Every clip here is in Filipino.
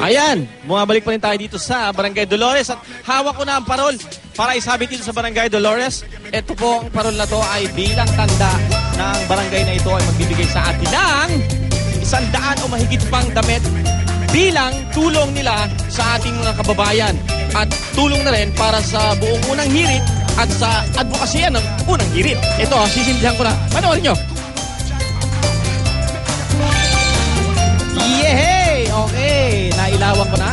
Ayan, bumabalik pa rin tayo dito sa Barangay Dolores at hawak ko na ang parol para isabit dito sa Barangay Dolores. Ito po ang parol na to ay bilang tanda ng barangay na ito ay magbibigay sa atin ng isang daan o mahigit pang damit bilang tulong nila sa ating mga kababayan at tulong na rin para sa buong unang hirit at sa advokasya ng unang hirit. Ito, sisindihan ko na. Panoorin nyo. Ko na.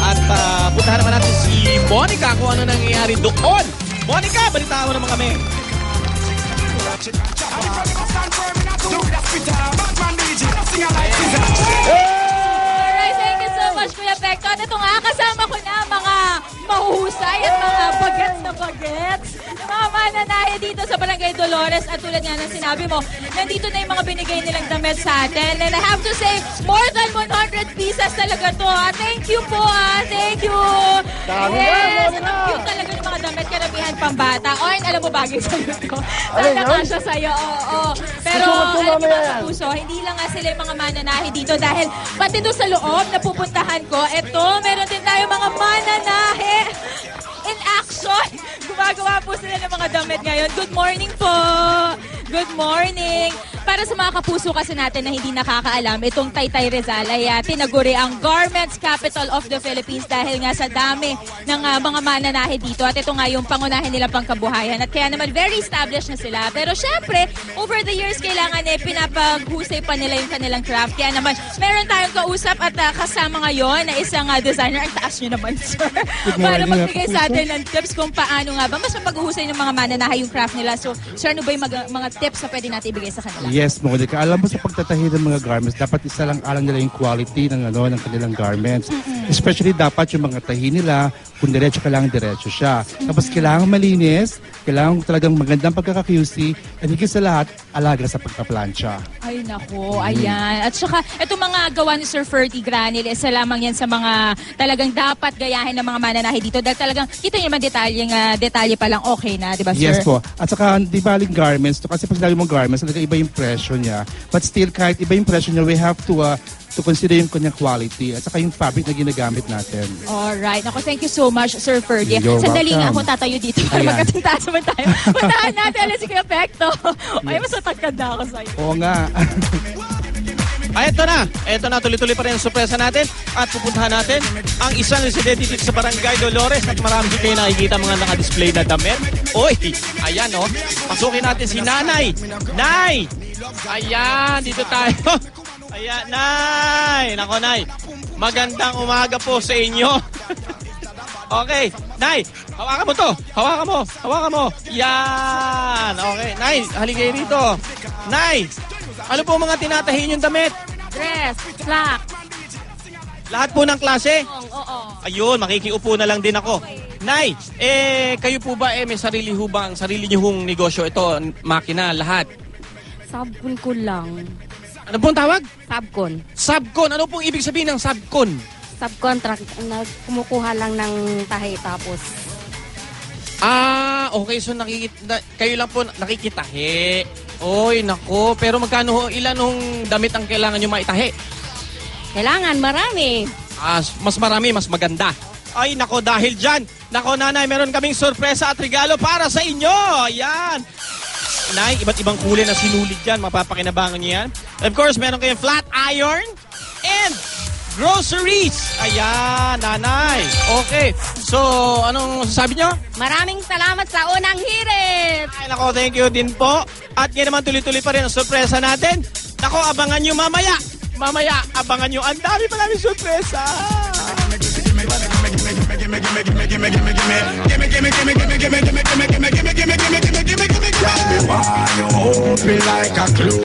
At uh, puntahan naman natin si Monica kung ano nangyayari doon. Monica, balita mo naman kami. Alright, dito sa Barangay Dolores. At tulad nga ng sinabi mo, nandito na yung mga binigay nilang damit sa atin. And I have to say, more than 100 pieces talaga to. Ah. Thank you po, ah. Thank you. yes, ang cute talaga yung mga damit. Karamihan pambata. O, alam mo, bagay sa'yo to. Sana kasya sa'yo, oo. oo. Pero, alam niyo mga puso, hindi lang nga sila yung mga mananahe dito dahil pati doon sa loob na pupuntahan ko, eto, meron din tayo mga mananahe po sila ng mga damit ngayon. Good morning po! Good morning! Para sa mga kapuso kasi natin na hindi nakakaalam, itong Taytay Rizal ay ah, tinaguri ang Garments Capital of the Philippines dahil nga sa dami ng ah, mga mananahe dito. At ito nga yung pangunahin nila pangkabuhayan. At kaya naman very established na sila. Pero syempre, over the years, kailangan eh, pinapaghusay pa nila yung kanilang craft. Kaya naman, meron tayong kausap at ah, kasama ngayon na isang ah, designer. Ang taas nyo naman, sir. Para magbigay sa atin ng tips kung paano nga ba. Mas mapag-uhusay ng mga mananahe yung craft nila. So, sir, ano ba yung mga, mga tips na pwede natin ibigay sa kanila? Yes, Monica. Alam mo sa pagtatahi ng mga garments, dapat isa lang alam nila yung quality ng ano ng kanilang garments. Especially dapat yung mga tahi nila, kung diretso kailangan diretso siya. Tapos kailangan malinis, kailangan talagang magandang pagkaka-QC, and higit sa lahat, alaga sa pagkaplansya. Ay, nako. Ayan. At saka, itong mga gawa ni Sir Ferdy Granil, isa lamang yan sa mga talagang dapat gayahin ng mga mananahe dito. Dahil talagang, kita niyo naman detalye, nga, detalye pa lang okay na, di ba, sir? Yes po. At saka, di baling garments, to, kasi pag sinabi mo garments, talaga iba yung presyo niya. But still, kahit iba yung presyo niya, we have to uh, to consider yung kanyang quality at saka yung fabric na ginagamit natin. Alright. Ako, thank you so much, Sir Ferdy. You're Sandali nga ako welcome. tatayo dito para Ayan. magkatintaas naman tayo. Puntahan natin alas si Kuya Pekto. Ay, mas natagkad na ako sa'yo. Oo nga. Ay, eto na. Eto na, tuloy-tuloy pa rin ang sorpresa natin. At pupuntahan natin ang isang residente dito sa Barangay Dolores at marami din kayo nakikita mga naka-display na damit. Oy, ayan oh. Pasukin natin si Nanay. Nay! Ayan, dito tayo. Ayan, Nay! Nako, Nay. Magandang umaga po sa inyo. Okay, Nay, hawakan mo to. Hawakan mo. Hawakan mo. Yan. Okay, Nay, haligay rito. Nay, ano po mga tinatahi yung damit? Dress, slack, Lahat po ng klase? oo, oo. Ayun, makikiupo na lang din ako. Nay, eh, kayo po ba eh, may sarili ho ba ang sarili niyo hong negosyo? Ito, makina, lahat. Sabkon ko lang. Ano pong tawag? Sabkon. Subcon. Ano pong ibig sabihin ng subcon? Subcontract na kumukuha lang ng tahi tapos Ah, okay. So, nakikita, na- kayo lang po nakikitahi. Oy, nako. Pero magkano ho, ilan hong damit ang kailangan nyo maitahi? kailangan marami. Ah, mas marami, mas maganda. Ay, nako, dahil dyan. Nako, nanay, meron kaming sorpresa at regalo para sa inyo. Ayan. Nay, iba't ibang kulay na sinulid dyan. Mapapakinabangan niyo yan. Of course, meron kayong flat iron and groceries. Ayan, nanay. Okay. So, anong sasabi nyo? Maraming salamat sa unang hirit. Ay, nako, thank you din po. At ngayon naman tuloy-tuloy pa rin ang sorpresa natin. Nako, abangan nyo mamaya. Mamaya, abangan nyo. Ang dami pa namin sorpresa. Girl, me want you, hold me like a clue.